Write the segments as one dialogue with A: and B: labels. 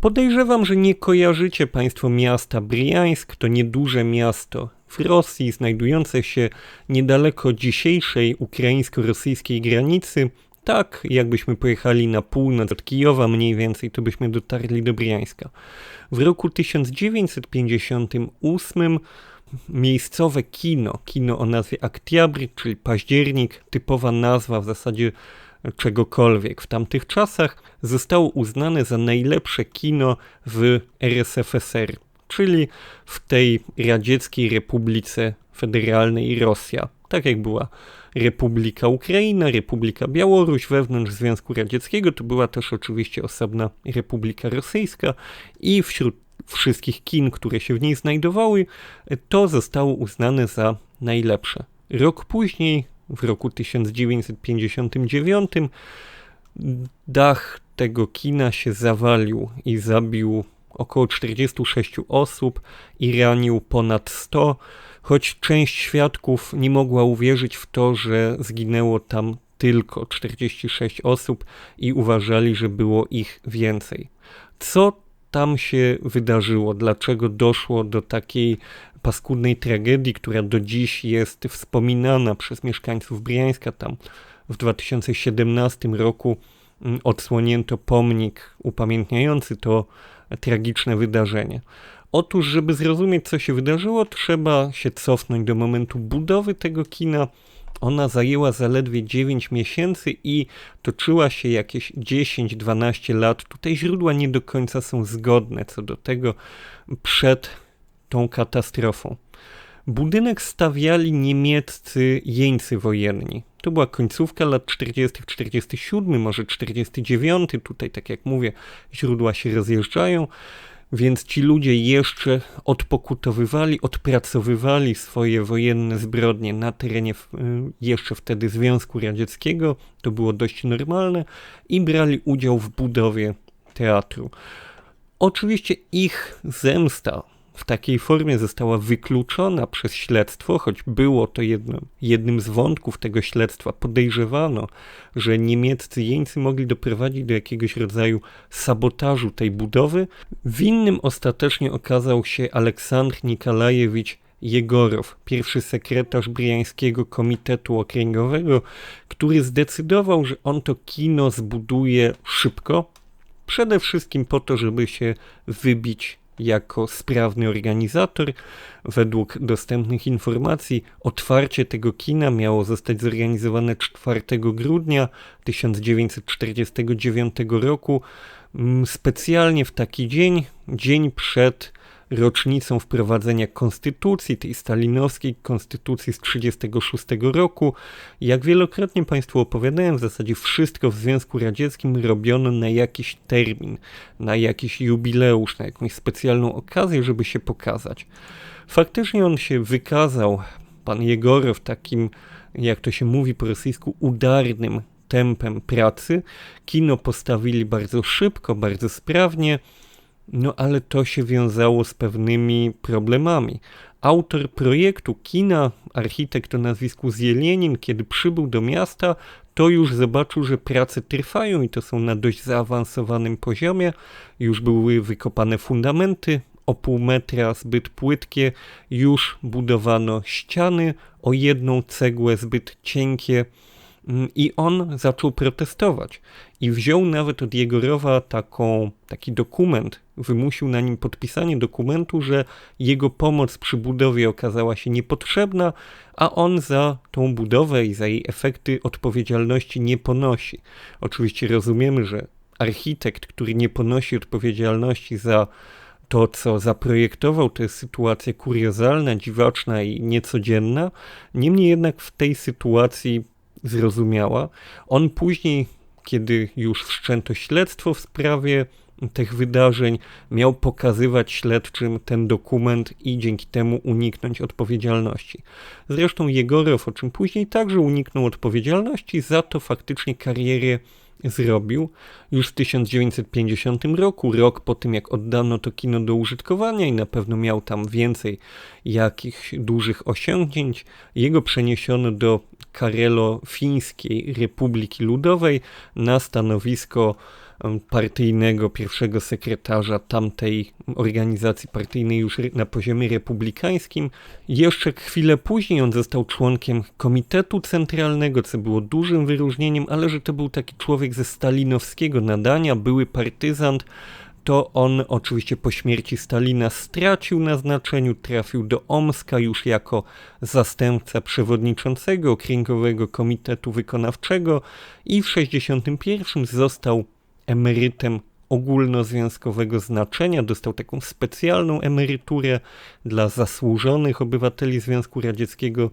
A: Podejrzewam, że nie kojarzycie Państwo miasta Briańsk, to nieduże miasto w Rosji, znajdujące się niedaleko dzisiejszej ukraińsko-rosyjskiej granicy. Tak, jakbyśmy pojechali na północ od Kijowa mniej więcej, to byśmy dotarli do Briańska. W roku 1958 miejscowe kino, kino o nazwie Aktiabry, czyli październik, typowa nazwa w zasadzie czegokolwiek w tamtych czasach, zostało uznane za najlepsze kino w RSFSR, czyli w tej radzieckiej Republice Federalnej Rosja. Tak jak była Republika Ukraina, Republika Białoruś wewnątrz Związku Radzieckiego, to była też oczywiście osobna Republika Rosyjska i wśród wszystkich kin, które się w niej znajdowały, to zostało uznane za najlepsze. Rok później, w roku 1959, dach tego kina się zawalił i zabił około 46 osób i ranił ponad 100, choć część świadków nie mogła uwierzyć w to, że zginęło tam tylko 46 osób i uważali, że było ich więcej. Co tam się wydarzyło, dlaczego doszło do takiej paskudnej tragedii, która do dziś jest wspominana przez mieszkańców Briańska. Tam w 2017 roku mm, odsłonięto pomnik upamiętniający to tragiczne wydarzenie. Otóż, żeby zrozumieć, co się wydarzyło, trzeba się cofnąć do momentu budowy tego kina ona zajęła zaledwie 9 miesięcy i toczyła się jakieś 10-12 lat. Tutaj źródła nie do końca są zgodne co do tego przed tą katastrofą. Budynek stawiali niemieccy jeńcy wojenni. To była końcówka lat 40., 47, może 49. Tutaj, tak jak mówię, źródła się rozjeżdżają. Więc ci ludzie jeszcze odpokutowywali, odpracowywali swoje wojenne zbrodnie na terenie y, jeszcze wtedy Związku Radzieckiego, to było dość normalne, i brali udział w budowie teatru. Oczywiście ich zemsta w takiej formie została wykluczona przez śledztwo, choć było to jedno, jednym z wątków tego śledztwa. Podejrzewano, że niemieccy jeńcy mogli doprowadzić do jakiegoś rodzaju sabotażu tej budowy. Winnym ostatecznie okazał się Aleksandr Nikolajewicz Jegorow, pierwszy sekretarz Briańskiego Komitetu Okręgowego, który zdecydował, że on to kino zbuduje szybko, przede wszystkim po to, żeby się wybić jako sprawny organizator. Według dostępnych informacji otwarcie tego kina miało zostać zorganizowane 4 grudnia 1949 roku, mm, specjalnie w taki dzień, dzień przed rocznicą wprowadzenia konstytucji, tej stalinowskiej konstytucji z 1936 roku. Jak wielokrotnie Państwu opowiadałem, w zasadzie wszystko w Związku Radzieckim robiono na jakiś termin, na jakiś jubileusz, na jakąś specjalną okazję, żeby się pokazać. Faktycznie on się wykazał, pan Jegorow, takim, jak to się mówi po rosyjsku, udarnym tempem pracy. Kino postawili bardzo szybko, bardzo sprawnie. No ale to się wiązało z pewnymi problemami. Autor projektu kina, architekt o nazwisku Zielienin, kiedy przybył do miasta, to już zobaczył, że prace trwają i to są na dość zaawansowanym poziomie. Już były wykopane fundamenty o pół metra zbyt płytkie, już budowano ściany o jedną cegłę zbyt cienkie I on zaczął protestować i wziął nawet od Jegorowa taką, taki dokument, wymusił na nim podpisanie dokumentu, że jego pomoc przy budowie okazała się niepotrzebna, a on za tą budowę i za jej efekty odpowiedzialności nie ponosi. Oczywiście rozumiemy, że architekt, który nie ponosi odpowiedzialności za to, co zaprojektował, to jest sytuacja kuriozalna, dziwaczna i niecodzienna. Niemniej jednak w tej sytuacji zrozumiała. On później, kiedy już wszczęto śledztwo w sprawie tych wydarzeń, miał pokazywać śledczym ten dokument i dzięki temu uniknąć odpowiedzialności. Zresztą Jegorow, o czym później także uniknął odpowiedzialności, za to faktycznie karierę zrobił już w 1950 roku, rok po tym jak oddano to kino do użytkowania i na pewno miał tam więcej jakichś dużych osiągnięć. Jego przeniesiono do Karelo-Fińskiej Republiki Ludowej na stanowisko partyjnego pierwszego sekretarza tamtej organizacji partyjnej już na poziomie republikańskim. Jeszcze chwilę później on został członkiem Komitetu Centralnego, co było dużym wyróżnieniem, ale że to był taki człowiek ze stalinowskiego nadania, były partyzant, to on oczywiście po śmierci Stalina stracił na znaczeniu, trafił do Omska już jako zastępca przewodniczącego Okręgowego Komitetu Wykonawczego i w 1961 został emerytem ogólnozwiązkowego znaczenia, dostał taką specjalną emeryturę dla zasłużonych obywateli Związku Radzieckiego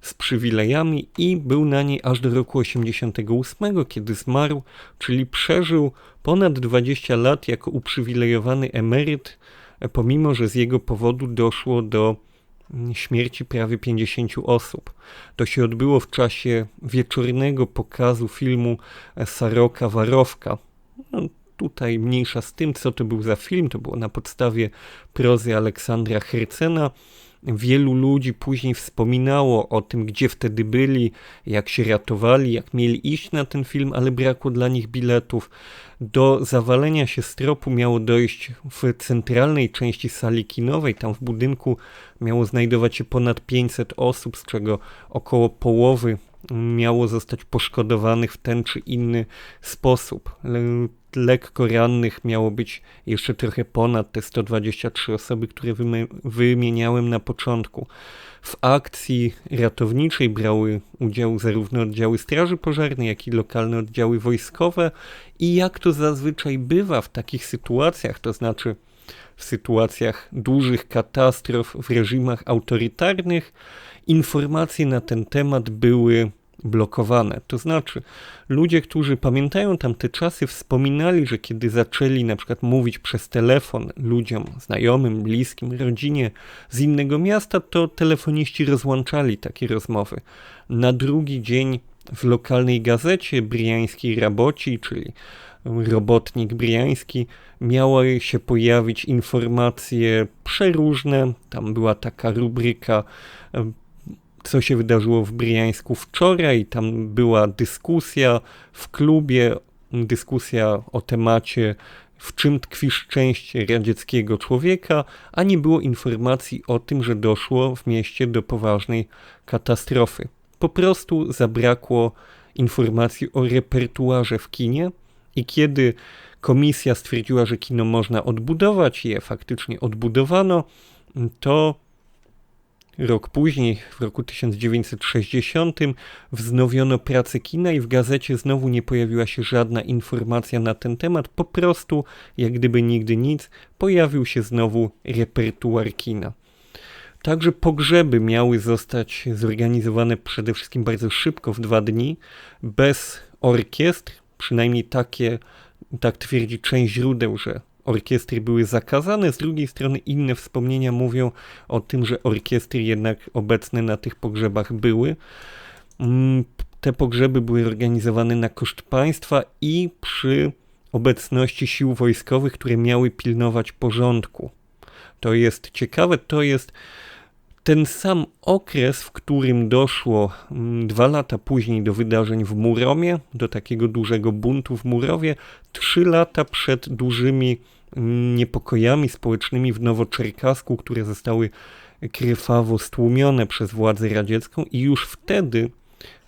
A: z przywilejami i był na niej aż do roku 88, kiedy zmarł, czyli przeżył ponad 20 lat jako uprzywilejowany emeryt, pomimo że z jego powodu doszło do śmierci prawie 50 osób. To się odbyło w czasie wieczornego pokazu filmu Saroka Warowka. No, tutaj mniejsza z tym, co to był za film. To było na podstawie prozy Aleksandra Hercena. Wielu ludzi później wspominało o tym, gdzie wtedy byli, jak się ratowali, jak mieli iść na ten film, ale brakło dla nich biletów. Do zawalenia się stropu miało dojść w centralnej części sali kinowej. Tam w budynku miało znajdować się ponad 500 osób, z czego około połowy miało zostać poszkodowanych w ten czy inny sposób. Lekko rannych miało być jeszcze trochę ponad te 123 osoby, które wymieniałem na początku. W akcji ratowniczej brały udział zarówno oddziały Straży Pożarnej, jak i lokalne oddziały wojskowe. I jak to zazwyczaj bywa w takich sytuacjach, to znaczy w sytuacjach dużych katastrof w reżimach autorytarnych, informacje na ten temat były blokowane. To znaczy, ludzie, którzy pamiętają tamte czasy, wspominali, że kiedy zaczęli na przykład mówić przez telefon ludziom, znajomym, bliskim, rodzinie z innego miasta, to telefoniści rozłączali takie rozmowy. Na drugi dzień w lokalnej gazecie briańskiej Raboci, czyli robotnik briański, miały się pojawić informacje przeróżne. Tam była taka rubryka co się wydarzyło w Briańsku wczoraj. Tam była dyskusja w klubie, dyskusja o temacie w czym tkwi szczęście radzieckiego człowieka, a nie było informacji o tym, że doszło w mieście do poważnej katastrofy. Po prostu zabrakło informacji o repertuarze w kinie i kiedy komisja stwierdziła, że kino można odbudować, je faktycznie odbudowano, to Rok później, w roku 1960, wznowiono pracę kina i w gazecie znowu nie pojawiła się żadna informacja na ten temat. Po prostu, jak gdyby nigdy nic, pojawił się znowu repertuar kina. Także pogrzeby miały zostać zorganizowane przede wszystkim bardzo szybko, w dwa dni, bez orkiestr, przynajmniej takie, tak twierdzi część źródeł, że orkiestry były zakazane, z drugiej strony inne wspomnienia mówią o tym, że orkiestry jednak obecne na tych pogrzebach były. Mm, te pogrzeby były organizowane na koszt państwa i przy obecności sił wojskowych, które miały pilnować porządku. To jest ciekawe, to jest ten sam okres, w którym doszło mm, dwa lata później do wydarzeń w Muromie, do takiego dużego buntu w Murowie, trzy lata przed dużymi mm, niepokojami społecznymi w Nowoczerkasku, które zostały krwawo stłumione przez władzę radziecką i już wtedy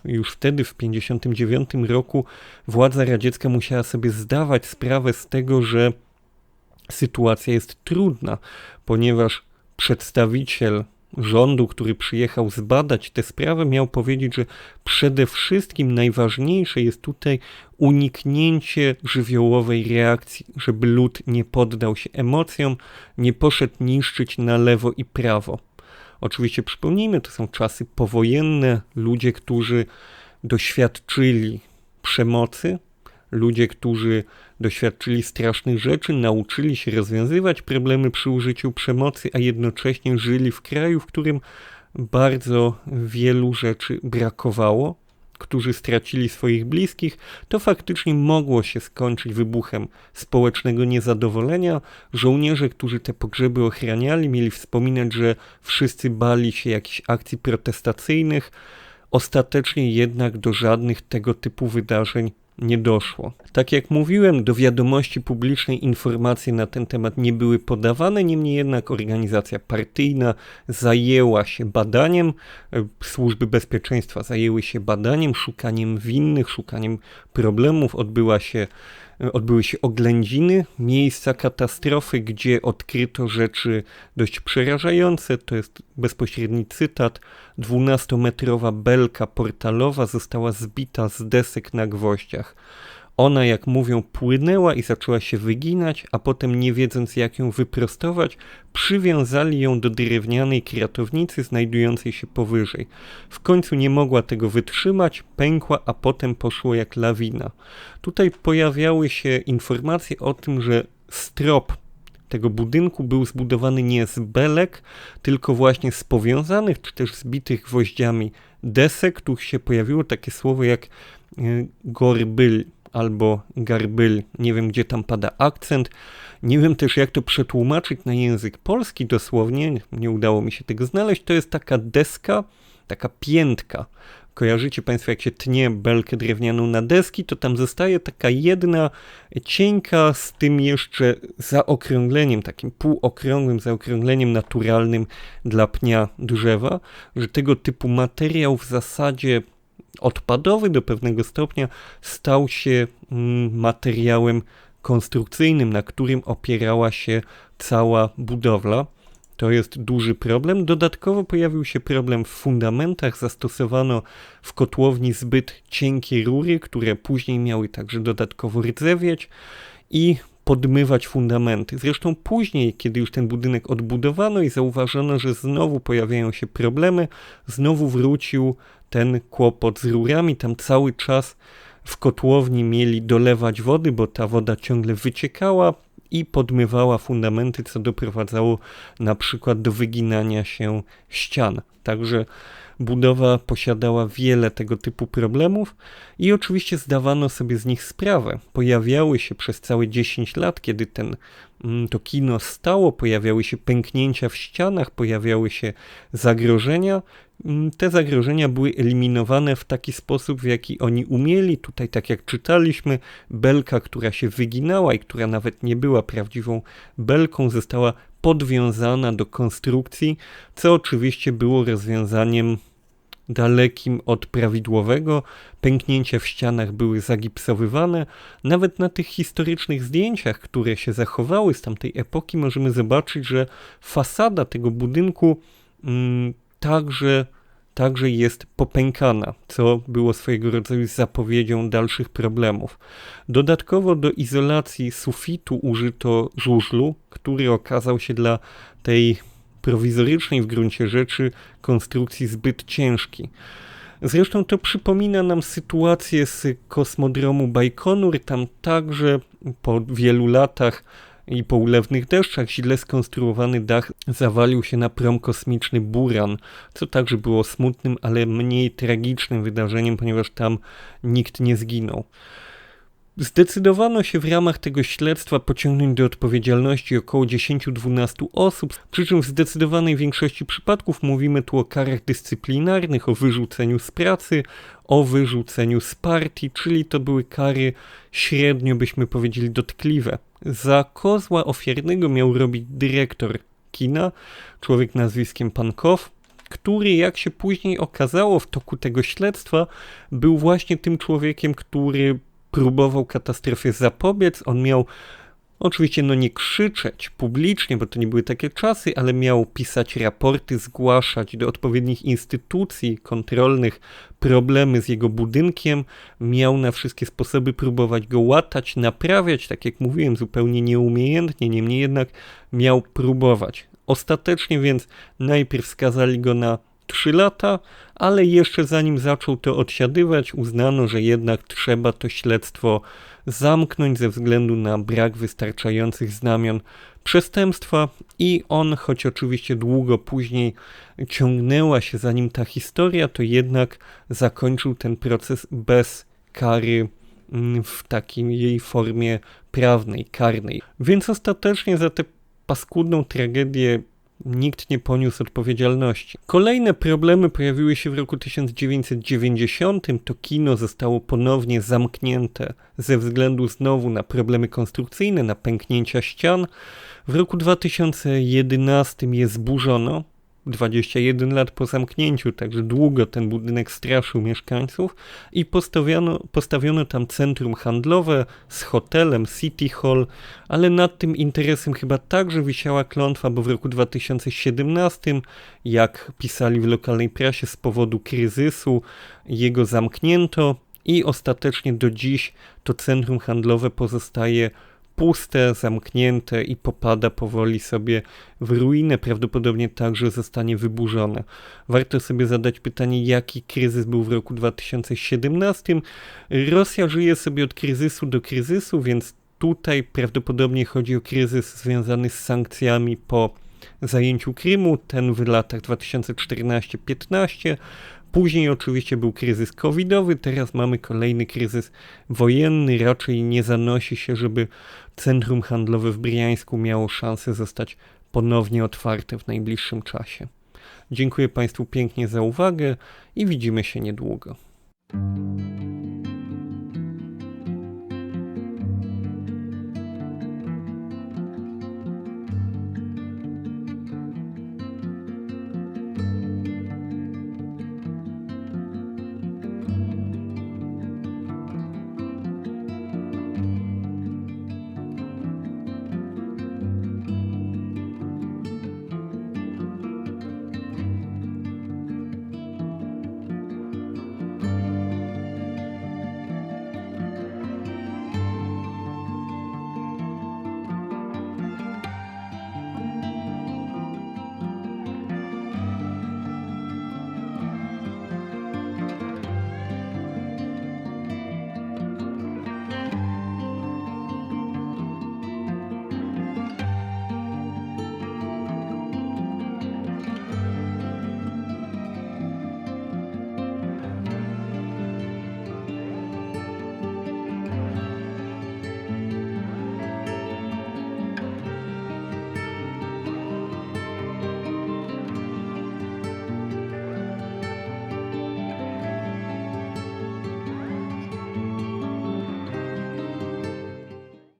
A: już wtedy w 1959 roku władza radziecka musiała sobie zdawać sprawę z tego, że sytuacja jest trudna, ponieważ przedstawiciel rządu, który przyjechał zbadać tę sprawę, miał powiedzieć, że przede wszystkim najważniejsze jest tutaj uniknięcie żywiołowej reakcji, żeby lud nie poddał się emocjom, nie poszedł niszczyć na lewo i prawo. Oczywiście przypomnijmy, to są czasy powojenne, ludzie, którzy doświadczyli przemocy, ludzie, którzy doświadczyli strasznych rzeczy, nauczyli się rozwiązywać problemy przy użyciu przemocy, a jednocześnie żyli w kraju, w którym bardzo wielu rzeczy brakowało, którzy stracili swoich bliskich, to faktycznie mogło się skończyć wybuchem społecznego niezadowolenia. Żołnierze, którzy te pogrzeby ochraniali, mieli wspominać, że wszyscy bali się jakichś akcji protestacyjnych. Ostatecznie jednak do żadnych tego typu wydarzeń nie doszło. Tak jak mówiłem, do wiadomości publicznej informacje na ten temat nie były podawane, niemniej jednak organizacja partyjna zajęła się badaniem, e, służby bezpieczeństwa zajęły się badaniem, szukaniem winnych, szukaniem problemów, odbyła się odbyły się oględziny, miejsca katastrofy, gdzie odkryto rzeczy dość przerażające. To jest bezpośredni cytat. 12-metrowa belka portalowa została zbita z desek na gwoździach. Ona, jak mówią, płynęła i zaczęła się wyginać, a potem, nie wiedząc jak ją wyprostować, przywiązali ją do drewnianej kratownicy znajdującej się powyżej. W końcu nie mogła tego wytrzymać, pękła, a potem poszło jak lawina. Tutaj pojawiały się informacje o tym, że strop tego budynku był zbudowany nie z belek, tylko właśnie z powiązanych czy też zbitych gwoździami desek. Tu się pojawiło takie słowo jak e, gorbyl, albo garbyl. Nie wiem, gdzie tam pada akcent. Nie wiem też, jak to przetłumaczyć na język polski dosłownie. Nie udało mi się tego znaleźć. To jest taka deska, taka piętka. Kojarzycie Państwo, jak się tnie belkę drewnianą na deski, to tam zostaje taka jedna cienka z tym jeszcze zaokrągleniem, takim półokrągłym zaokrągleniem naturalnym dla pnia drzewa, że tego typu materiał w zasadzie odpadowy do pewnego stopnia stał się mm, materiałem konstrukcyjnym, na którym opierała się cała budowla. To jest duży problem. Dodatkowo pojawił się problem w fundamentach. Zastosowano w kotłowni zbyt cienkie rury, które później miały także dodatkowo rdzewieć i podmywać fundamenty. Zresztą później, kiedy już ten budynek odbudowano i zauważono, że znowu pojawiają się problemy, znowu wrócił ten kłopot z rurami. Tam cały czas w kotłowni mieli dolewać wody, bo ta woda ciągle wyciekała i podmywała fundamenty, co doprowadzało na przykład do wyginania się ścian. Także budowa posiadała wiele tego typu problemów i oczywiście zdawano sobie z nich sprawę. Pojawiały się przez całe 10 lat, kiedy ten, mm, to kino stało, pojawiały się pęknięcia w ścianach, pojawiały się zagrożenia. Mm, te zagrożenia były eliminowane w taki sposób, w jaki oni umieli. Tutaj, tak jak czytaliśmy, belka, która się wyginała i która nawet nie była prawdziwą belką, została podwiązana do konstrukcji, co oczywiście było rozwiązaniem dalekim od prawidłowego. Pęknięcia w ścianach były zagipsowywane. Nawet na tych historycznych zdjęciach, które się zachowały z tamtej epoki, możemy zobaczyć, że fasada tego budynku mm, także także jest popękana, co było swojego rodzaju zapowiedzią dalszych problemów. Dodatkowo do izolacji sufitu użyto żużlu, który okazał się dla tej prowizorycznej w gruncie rzeczy konstrukcji zbyt ciężki. Zresztą to przypomina nam sytuację z kosmodromu Bajkonur. Tam także po wielu latach i po ulewnych deszczach źle skonstruowany dach zawalił się na prom kosmiczny Buran, co także było smutnym, ale mniej tragicznym wydarzeniem, ponieważ tam nikt nie zginął. Zdecydowano się w ramach tego śledztwa pociągnąć do odpowiedzialności około 10-12 osób, przy czym w zdecydowanej większości przypadków mówimy tu o karach dyscyplinarnych, o wyrzuceniu z pracy, o wyrzuceniu z partii, czyli to były kary średnio byśmy powiedzieli dotkliwe. Za kozła ofiarnego miał robić dyrektor kina, człowiek nazwiskiem Pankow, który, jak się później okazało w toku tego śledztwa, był właśnie tym człowiekiem, który próbował katastrofie zapobiec. On miał Oczywiście no nie krzyczeć publicznie, bo to nie były takie czasy, ale miał pisać raporty, zgłaszać do odpowiednich instytucji kontrolnych problemy z jego budynkiem, miał na wszystkie sposoby próbować go łatać, naprawiać, tak jak mówiłem, zupełnie nieumiejętnie, niemniej jednak miał próbować. Ostatecznie więc najpierw skazali go na 3 lata, ale jeszcze zanim zaczął to odsiadywać, uznano, że jednak trzeba to śledztwo zamknąć ze względu na brak wystarczających znamion przestępstwa i on, choć oczywiście długo później ciągnęła się za nim ta historia, to jednak zakończył ten proces bez kary mm, w takiej jej formie prawnej, karnej. Więc ostatecznie za tę paskudną tragedię nikt nie poniósł odpowiedzialności. Kolejne problemy pojawiły się w roku 1990. To kino zostało ponownie zamknięte ze względu znowu na problemy konstrukcyjne, na pęknięcia ścian. W roku 2011 je zburzono, 21 lat po zamknięciu, także długo ten budynek straszył mieszkańców i postawiono, postawiono tam centrum handlowe z hotelem City Hall, ale nad tym interesem chyba także wisiała klątwa, bo w roku 2017, jak pisali w lokalnej prasie, z powodu kryzysu jego zamknięto i ostatecznie do dziś to centrum handlowe pozostaje puste, zamknięte i popada powoli sobie w ruinę, prawdopodobnie także zostanie wyburzone. Warto sobie zadać pytanie, jaki kryzys był w roku 2017. Rosja żyje sobie od kryzysu do kryzysu, więc tutaj prawdopodobnie chodzi o kryzys związany z sankcjami po zajęciu Krymu, ten w latach 2014-15. Później oczywiście był kryzys covidowy, teraz mamy kolejny kryzys wojenny. Raczej nie zanosi się, żeby centrum handlowe w Briańsku miało szansę zostać ponownie otwarte w najbliższym czasie. Dziękuję Państwu pięknie za uwagę i widzimy się niedługo.